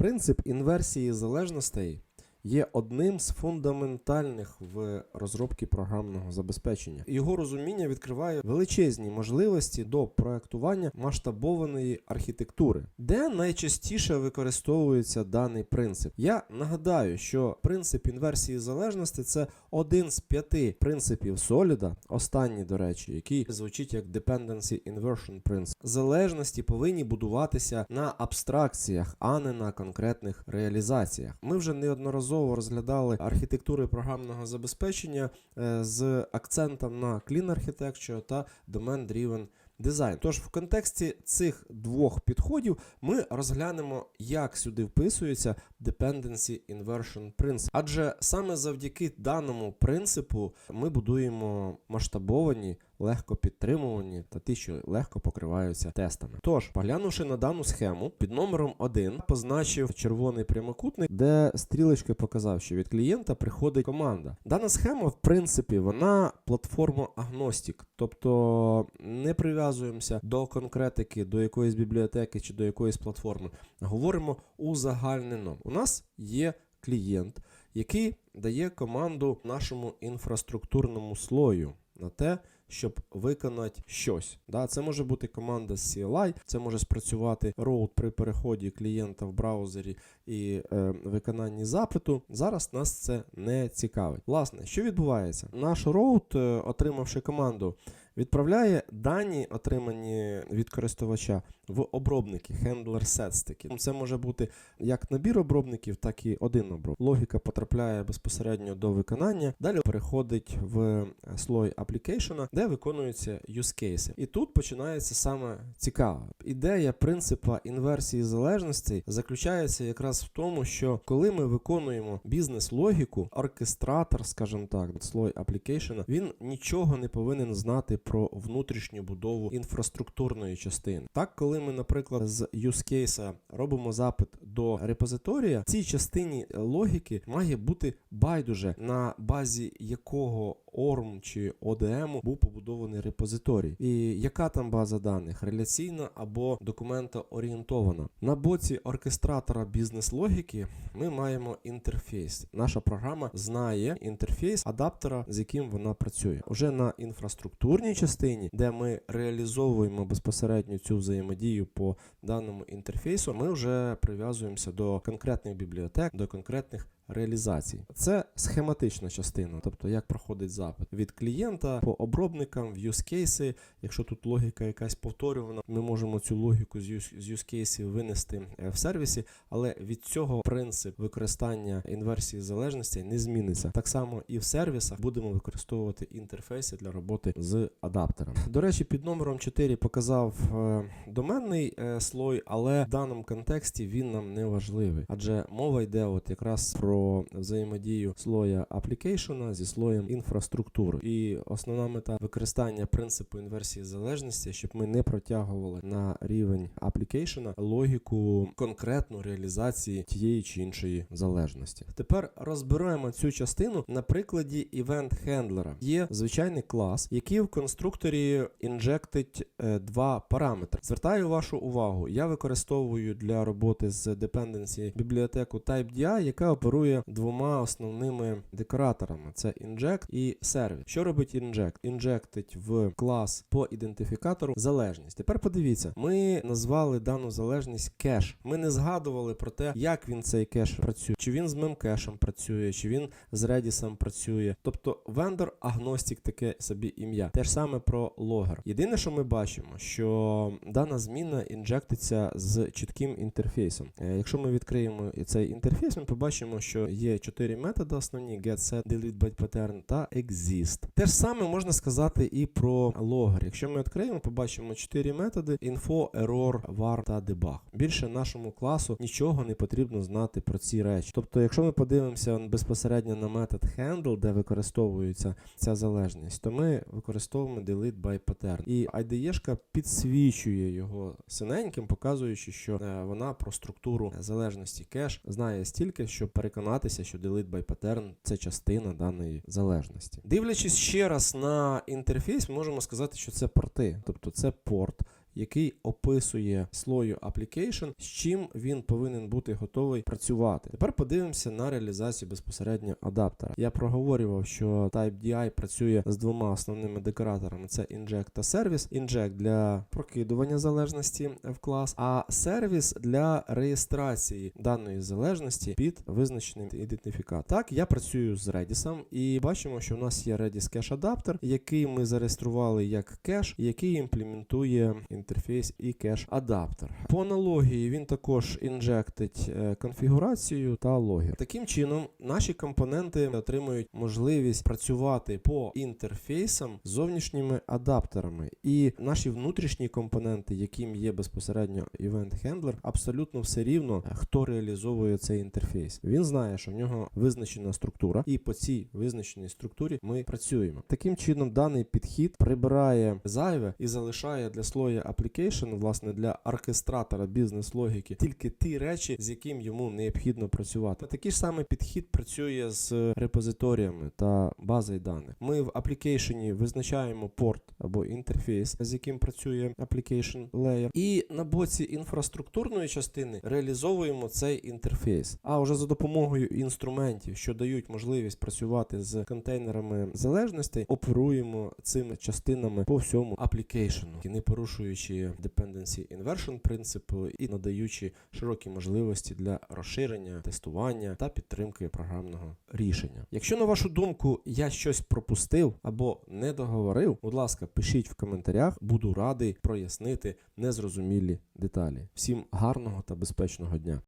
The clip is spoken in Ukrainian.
Принцип інверсії залежностей є одним з фундаментальних в розробці програмного забезпечення. Його розуміння відкриває величезні можливості до проектування масштабованої архітектури, де найчастіше використовується даний принцип. Я нагадаю, що принцип інверсії залежності це один з п'яти принципів Solid, останній, до речі, який звучить як Dependency Inversion Principle. Залежності повинні будуватися на абстракціях, а не на конкретних реалізаціях. Ми вже неодноразово розглядали архітектури програмного забезпечення е, з акцентом на Clean Architecture та Domain Driven Design. Тож в контексті цих двох підходів ми розглянемо, як сюди вписується Dependency Inversion Principle. Адже саме завдяки даному принципу ми будуємо масштабовані, легко підтримувані та ті, що легко покриваються тестами. Тож, поглянувши на дану схему, під номером 1 позначив червоний прямокутник, де стрілочки показав, що від клієнта приходить команда. Дана схема, в принципі, вона платформа агностик, тобто не прив'язуємося до конкретики, до якоїсь бібліотеки чи до якоїсь платформи. Говоримо узагальнено. У нас є клієнт, який дає команду нашому інфраструктурному слою на те, щоб виконати щось. Да, це може бути команда з CLI, це може спрацювати роут при переході клієнта в браузері і е, виконанні запиту. Зараз нас це не цікавить. Власне, що відбувається? Наш роут, е, отримавши команду, відправляє дані, отримані від користувача, в обробники, handler sets такі. Це може бути як набір обробників, так і один обробник. Логіка потрапляє безпосередньо до виконання. Далі переходить в слой application, де виконуються cases. І тут починається саме цікаве. Ідея принципа інверсії залежностей заключається якраз в тому, що коли ми виконуємо бізнес-логіку, оркестратор, скажімо так, слой application, він нічого не повинен знати про внутрішню будову інфраструктурної частини. Так, коли ми, наприклад, з юзкейса робимо запит до репозиторія, цій частині логіки має бути байдуже, на базі якого ORM чи ODM був побудований репозиторій. І яка там база даних? Реляційна або документоорієнтована. На боці оркестратора бізнес-логіки ми маємо інтерфейс. Наша програма знає інтерфейс адаптера, з яким вона працює. Уже на інфраструктурній частині, де ми реалізовуємо безпосередньо цю взаємодію по даному інтерфейсу, ми вже прив'язуємося до конкретних бібліотек, до конкретних реалізацій. Це схематична частина, тобто як проходить запит від клієнта по обробникам в cases. Якщо тут логіка якась повторювана, ми можемо цю логіку з cases винести е, в сервісі, але від цього принцип використання інверсії залежності не зміниться. Так само і в сервісах будемо використовувати інтерфейси для роботи з адаптером. До речі, під номером 4 показав е, доменний е, слой, але в даному контексті він нам не важливий, адже мова йде от якраз про взаємодію слоя application зі слоєм інфраструктури. І основна мета використання принципу інверсії залежності, щоб ми не протягували на рівень application логіку конкретну реалізації тієї чи іншої залежності. Тепер розберемо цю частину на прикладі event handler. Є звичайний клас, який в конструкторі інжектить е, два параметри. Звертаю вашу увагу, я використовую для роботи з dependency бібліотеку TypeDI, яка оперує двома основними декораторами: це inject і service. Що робить inject? Інжектить в клас по ідентифікатору залежність. Тепер подивіться, ми назвали дану залежність кеш. Ми не згадували про те, як він цей кеш працює, чи він з мемкешем працює, чи він з Redis працює. Тобто вендор агностик таке собі ім'я. Те ж саме про логер. Єдине, що ми бачимо, що дана зміна інжектиться з чітким інтерфейсом. Е, Якщо ми відкриємо цей інтерфейс, ми побачимо, що є чотири методи основні: get, set, delete, byte pattern та exist. Те ж саме можна сказати і про логер. Якщо ми відкриємо, побачимо чотири методи: info, error, var та debug. Більше нашому класу нічого не потрібно знати про ці речі. Тобто, якщо ми подивимося безпосередньо на метод handle, де використовується ця залежність, то ми використовуємо delete by pattern. І IDE підсвічує його синеньким, показуючи, що е, вона про структуру залежності кеш знає стільки, щоб переконатися, що delete by pattern це частина даної залежності. Дивлячись ще раз на інтерфейс, ми можемо сказати, що це порти, тобто це порт. Який описує слою application, з чим він повинен бути готовий працювати. Тепер подивимося на реалізацію безпосередньо адаптера. Я проговорював, що TypeDI працює з двома основними декораторами: це inject та сервіс. Inject для прокидування залежності в клас, а сервіс для реєстрації даної залежності під визначений ідентифікатор. Так, я працюю з Redis і бачимо, що в нас є Redis Cache адаптер, який ми зареєстрували як кеш, який імплементує інтерфейс і кеш адаптер. По аналогії він також інжектить е, конфігурацію та логір. Таким чином, наші компоненти отримують можливість працювати по інтерфейсам з зовнішніми адаптерами. І наші внутрішні компоненти, яким є безпосередньо Event Handler, абсолютно все рівно, е, хто реалізовує цей інтерфейс. Він знає, що в нього визначена структура, і по цій визначеній структурі ми працюємо. Таким чином, даний підхід прибирає зайве і залишає для слоя application, власне, для оркестратора бізнес-логіки, тільки ті речі, з яким йому необхідно працювати. Такий ж самий підхід працює з репозиторіями та базою даних. Ми в application визначаємо порт або інтерфейс, з яким працює application layer, і на боці інфраструктурної частини реалізовуємо цей інтерфейс. А вже за допомогою інструментів, що дають можливість працювати з контейнерами залежностей, оперуємо цими частинами по всьому аплікейшену, не порушуючи dependency inversion принципу і надаючи широкі можливості для розширення, тестування та підтримки програмного рішення. Якщо на вашу думку я щось пропустив або не договорив, будь ласка, пишіть в коментарях, буду радий прояснити незрозумілі деталі. Всім гарного та безпечного дня!